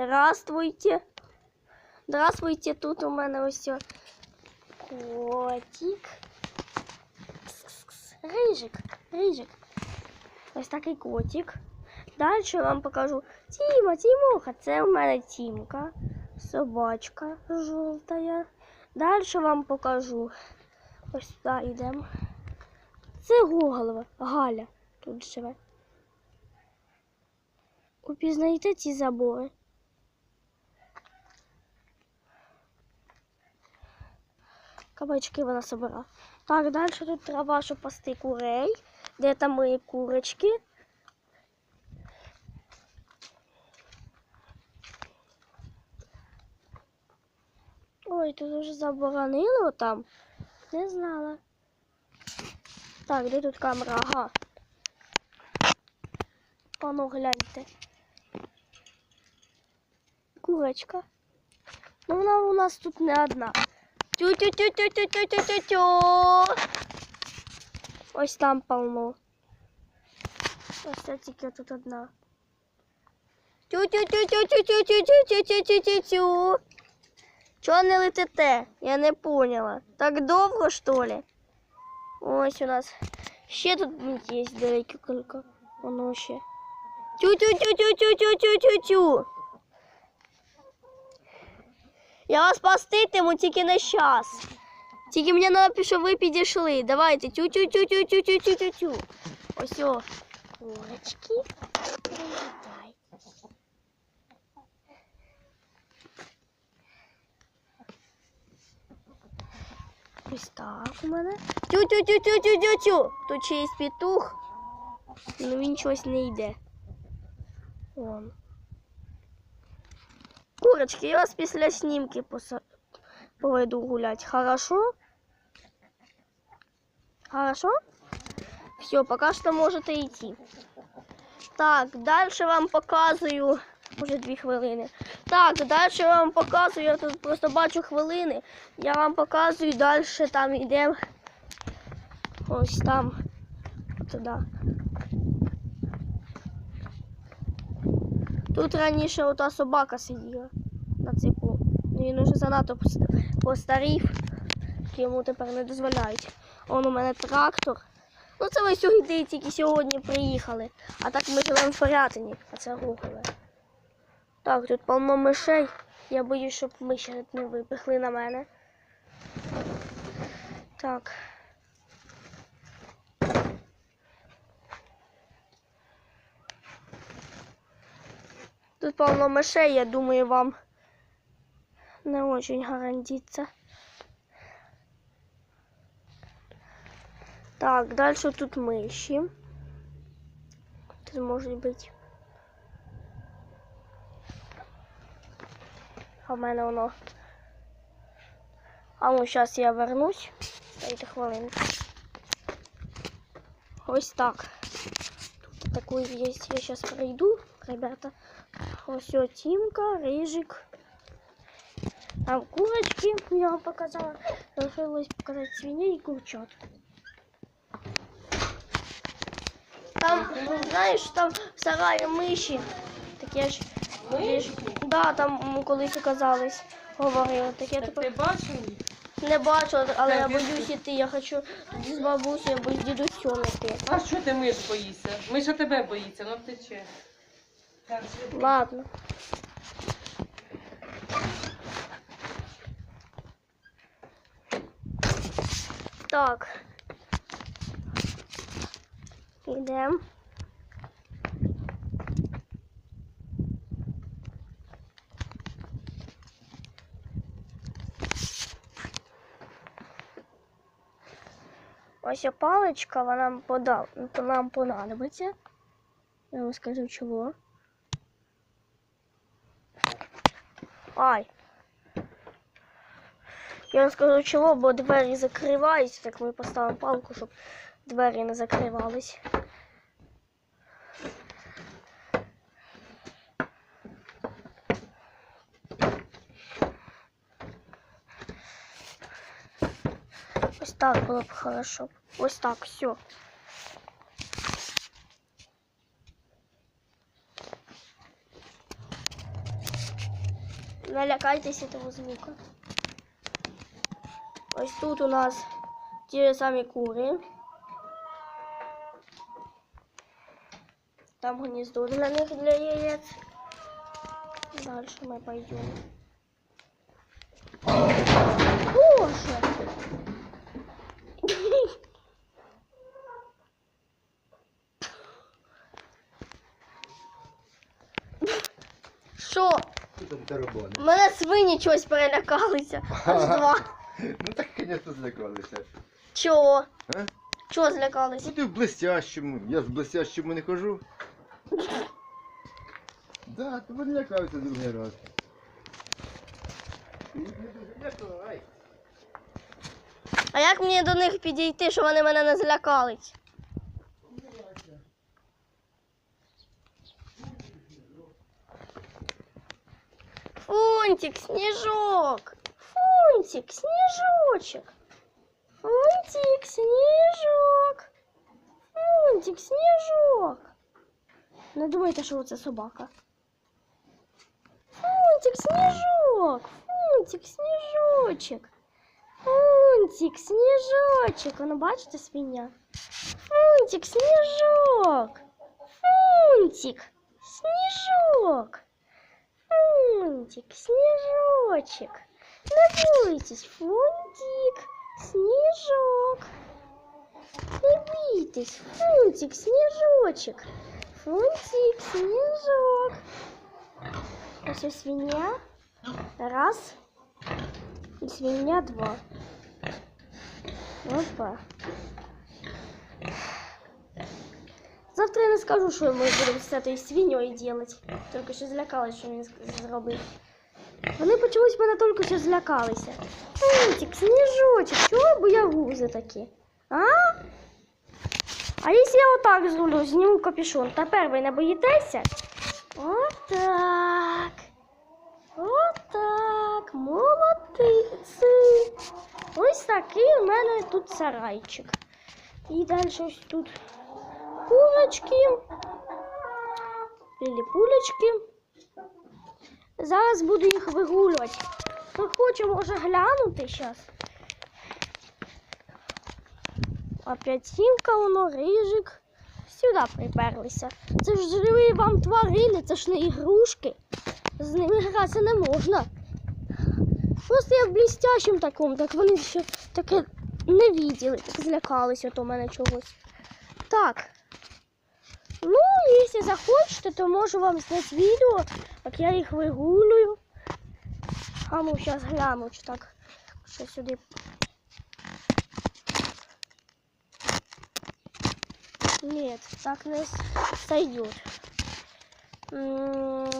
Здравствуйте. Здравствуйте, тут у мене ось котик. Кс-кс-кс. Рижик, рижик. Ось такий котик. Далі вам покажу Тіма, Тімоха. Це у мене Тімка. Собачка жовтая. Далі вам покажу. Ось сюди йдемо. Це Гоголова, Галя тут живе. Упізнаєте ці забори? Кабачки вона собира. Так, далі тут трава, щоб пасти курей. Де там мої курочки. Ой, тут уже заборонило там. Не знала. Так, де тут камера? Ага. Ану, гляньте. Курочка. Ну, вона у нас тут не одна. Тю-тю-тю-тю-тю-тю-тю-тю. Ось там полно. Ось це тільки тут одна. Тю-тю-тю-тю-тю-тю-тю-тю-тю-тю-тю. Чого не летите? Я не поняла. Так довго, що ли? Ось у нас. Ще тут є деякі кілька. Воно ще. Тю-тю-тю-тю-тю-тю-тю-тю. Я вас паститиму тільки на час. Тільки мені треба, щоб ви підійшли. Давайте. Тю-тю-тю-тю-тю-тю-тю-тю. Ось о. Курочки. Ось так у мене. Тю-тю-тю-тю-тю-тю-тю. Тут є петух. Ну він щось не йде. Вон. Курочки, я вас після снімки поса... поведу гулять. Хорошо? Хорошо? Все, пока что можете йти. Так, дальше вам показую. Уже дві хвилини. Так, далі вам показую. Я тут просто бачу хвилини. Я вам показую далі там йдемо. Ось там. Туди. Тут раніше ота собака сиділа Він уже занадто пос- постарів, йому тепер не дозволяють. Он у мене трактор. Ну це ви сьогодні тільки сьогодні приїхали. А так ми живемо в Порятині, а це Гоголе. Так, тут повно мишей. Я боюсь, щоб миші не випихли на мене. Так. Тут полно мишей, я думаю, вам не очень гарантится. Так, дальше тут миші. Тут может быть. А в мене воно. А ну зараз я вернусь. Дайте хвилинку. Ось так. Тут такой есть. Я сейчас пройду, ребята. Ось о, Тімка, рижик. Там курочки я вам показала. Залишилось показати свиней і курчат. Там, знаєш, там в сараї миші. Таке ж. Миші? Да, там колись оказались. Говорили. Таке Так типу, ти бачив? не бачила, але я Так, я боюсь іти. Я хочу з бабусею або з дідусем іти. А що ти миш боїшся? Миша тебе боїться, ну втече. Так. Ладно. Так. Ідемо. Ось ця паличка, вона нам пода... нам понадобиться. Я вам скажу чого. Ай. Я вам скажу чого, бо двері закриваються, так ми поставимо палку, щоб двері не закривались. Ось так було б хорошо. Ось так, все. Не лякайтеся того звука. Ось тут у нас ті самі кури. Там гніздо для них для яєць. Дальше ми пойдем. Боже! Що? Що там тарабани? Мене свині чогось перелякалися. Аж два. Ну так, звісно, злякалися. Чого? А? Чого злякалися? Ну ти в блестящому. Я ж в блестящому не хожу. Да, то вони лякаються другий раз. А як мені до них підійти, щоб вони мене не злякались? Фунтик, сніжок. Фунтик, сніжочок. Фунтик, сніжок. Фунтик, сніжок. Не думайте, що це собака. Фунтик, сніжок. Фунтик, сніжочок. Фунтик, сніжочок. Воно бачите, свиня? Фунтик, сніжок. Фунтик, сніжок. Фунтик, сніжочок. Не бойтесь, фунтик, сніжок. Не бійтесь, фунтик, сніжочок. Фунтик, сніжок. Ось ось свиня. Раз. И свинья два. Опа. Завтра я не скажу, що ми будемо з цією свиньою робити. Тільки що злякалась, що він з- зробив. Вони почались мене тільки що злякалися. Фунтик, сніжочок, чого боягузи такі? А? А якщо я отак зроблю, зніму капюшон, тепер ви не боїтеся? Отак. Отак. Молодиці. Ось такий у мене тут сарайчик. І далі ось тут курочки. Піліпулечки. Зараз буду їх вигулювати. Хто хоче, може глянути зараз. Опять сімка, воно, рижик. Сюди приперлися. Це ж живі вам тварини, це ж не ігрушки. З ними гратися не можна. Просто я в блістящому такому, так вони ще таке не виділи, так злякались от у мене чогось. Так. Ну, якщо захочете, то можу вам зняти відео, як я їх вигулюю. А ну, зараз гляну, чи так, що сюди. Нет, так не с- сойдет. М,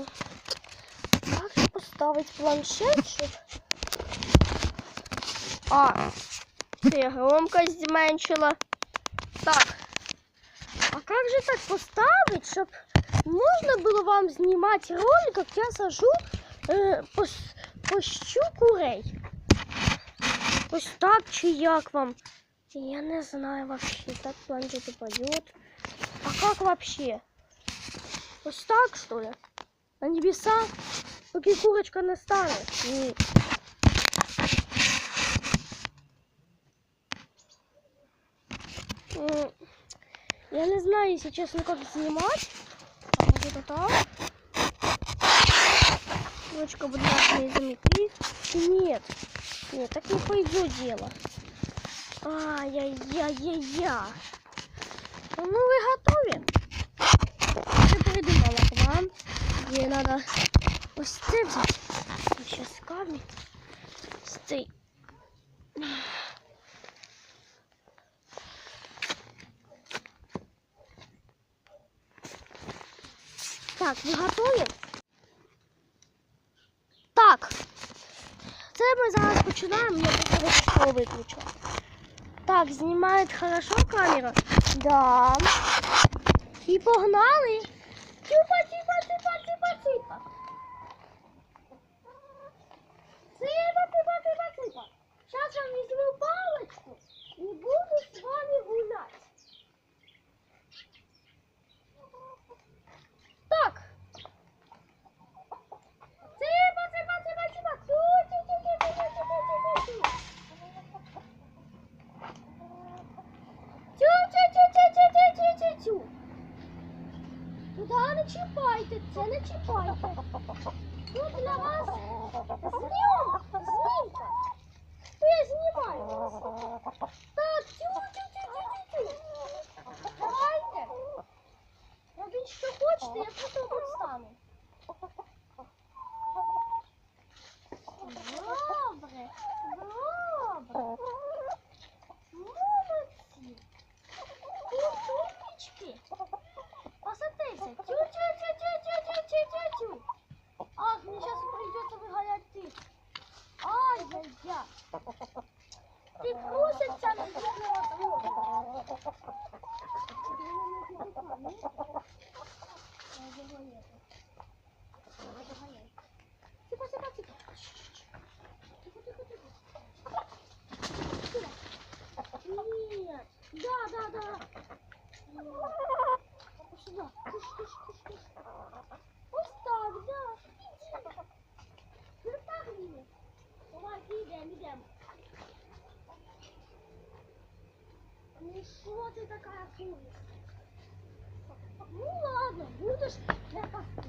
Как же поставить планшет, щоб... А, це я громкость зменшила. Же так поставить, щоб можна було вам знімати ролик, як я сажу е, пос, пощу курей? Ось так чи як вам? Я не знаю вообще, так планшет упадет. А как вообще? Вот так, что ли? На небеса? Поки курочка не стане? Я не знаю, если честно, как снимать. А вот это так. Будь ласка, не замети. Нет. Нет, так не пойдет дело. Ай-яй-яй-яй-я. Ну, вы готовы? Я придумала план, где надо взяти. Сейчас камень. Стей. Так, ви готові? Так. Це ми зараз починаємо, я буду що виключу. Так, знімає хорошо камера? Да. І погнали. Типа, типа, типа, типа, типа. Типа, типа, типа, типа. Сейчас я візьму паличку і буду з вами гуляти. Так. Типа, типа, типа, чіпайте. Тут для вас зйомка, знімка. Я знімаю вас. Так, тю-тю-тю-тю-тю. Давайте. Робіть, що Ну ладно, будеш не пасти.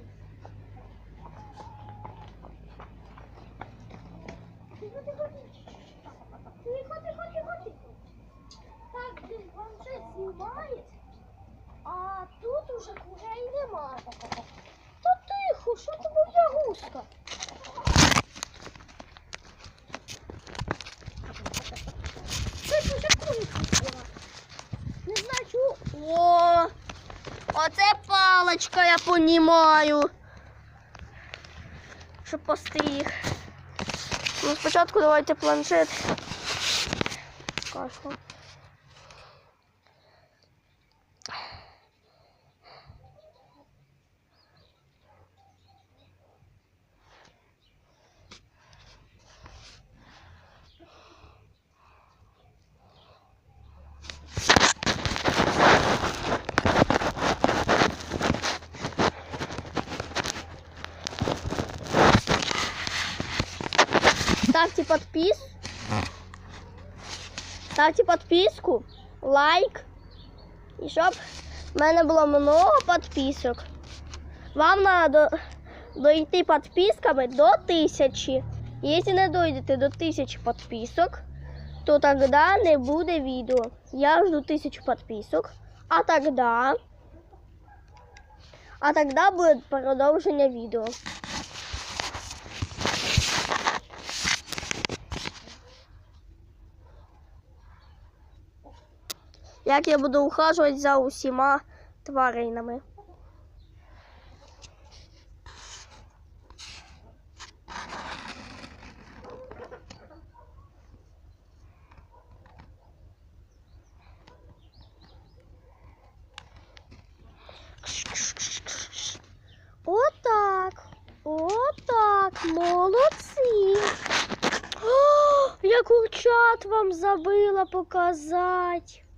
Тихо, тихо, тихо. Тихо, тихо, тихо. Так, десь планшет знімає, а тут уже курей нема. Та тихо, що моя гуска? Це вже куриця була. Не знаю, чого. О, оце паличка, я понімаю. Щоб постріг. Ну, спочатку давайте планшет. Кашу. Подпис. Ставьте подписку, лайк. І щоб в мене було много підписок. Вам треба дойти підписками до тисячі. Якщо не дойдете до тисячі підписок, то тогда не буде відео. Я жду тисячу підписок. А тогда, а тогда буде продовження відео. Як я буду ухажувати за усіма тваринами. Отак. Отак. Молодці. О, я курчат вам забила показати.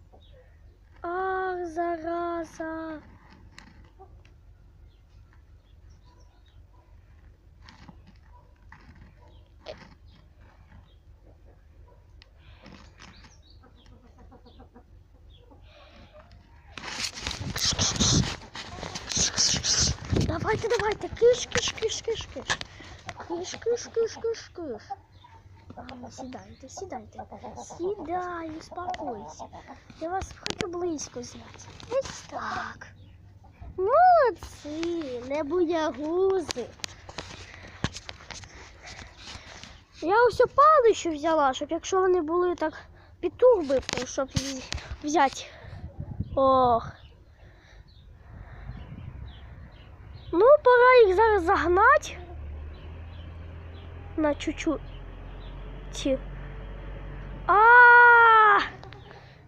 Ах, зараза. Давайте, давайте, киш, киш, киш, киш, киш. Киш, киш, киш, киш, киш. Сідайте, сідайте. Сідай, успокойся. Я вас хочу близько зняти. Ось так. Молодці, не боягузи. Я ось палище взяла, щоб якщо вони були так петух би, щоб вз- взяти. Ох. Ну, пора їх зараз загнати. На чуть-чуть. А,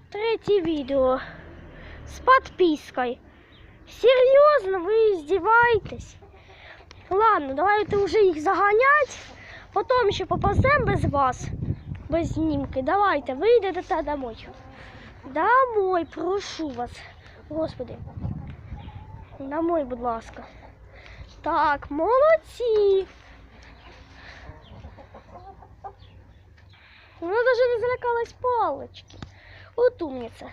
третє відео з підпискою. Серйозно, ви здіваєтесь? Ладно, давайте вже їх заганять. Потім ще попасем без вас, без знімки. Давайте, ви йдете домой. Домой, прошу вас. Господи. Домой, будь ласка. Так, молодці. Вона даже не залякалась палочки. От умниця.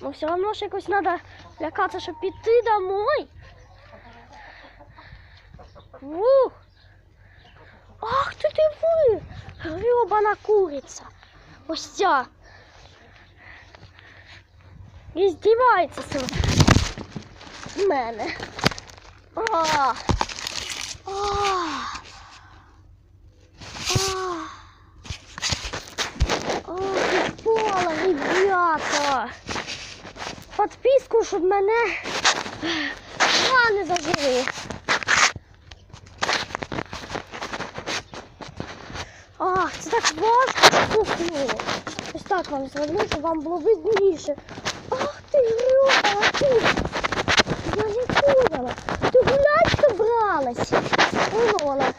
Ну все одно ж якось треба лякатися, щоб піти домой. Ух! Ах ти диви! Грьобана куриця. Ось ця. І здівається з мене. А. А. А. Ребята. Подписку, щоб мене рани зажили. Ах, це так важко штовхнуло. Ось так вам зроблю, щоб вам було видніше. Ах ти грюбала ти! Я не поняла. Ти гулять вона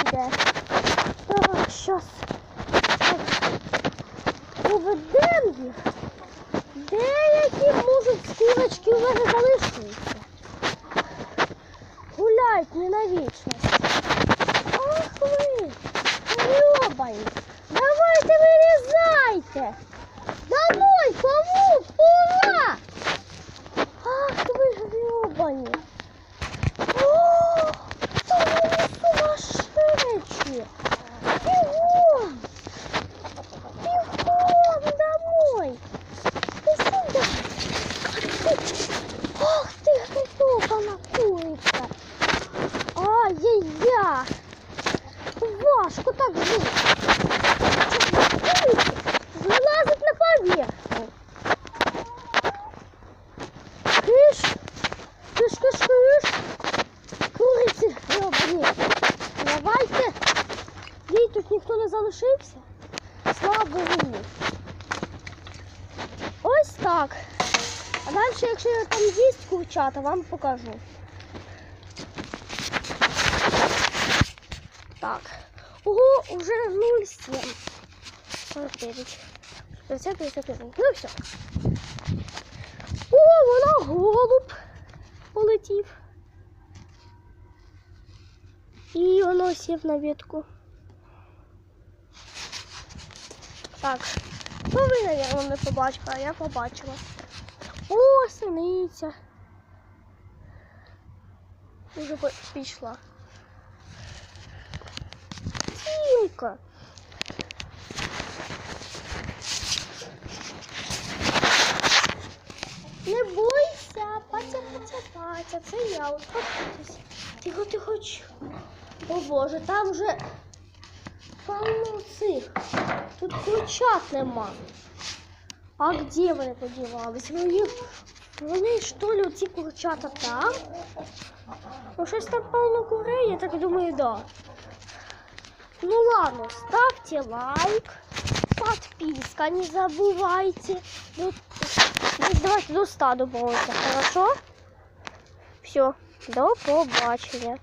іде. Так, щас. Поведем їх. Деякі можуть з курочки в мене залишитися. Гуляють не на вічність. Ах ви! Йобані! Давайте вирізайте! Домой, кому? Важко так жити! Вилазить на поверхню! Киш! Киш, киш, киш! Куриці гребані! Давайте! Їй тут ніхто не залишився. Слава Богу. Ось так. А далі, якщо я там є курчата, вам покажу. Так. Ого, уже 0,7. 49. 50, 51. Ну все. О, вона голуб полетів. І воно сів на ветку. Так. Ну ви, наверное, не побачили, а я побачила. О, синиця. Уже пішла. Тімка. Не бойся, патя, патя, патя, це я, успокойтесь. Тихо, тихо. О Боже, там вже повно цих. Тут курчат нема. А де вони подівались? Вони, вони що ли, ці курчата там? Ну, щось там повно курей, я так думаю, да. Ну ладно, ставьте лайк, подписка не забывайте. Ну, ну, давайте до 100 домовимося, хорошо? Все, до побачення.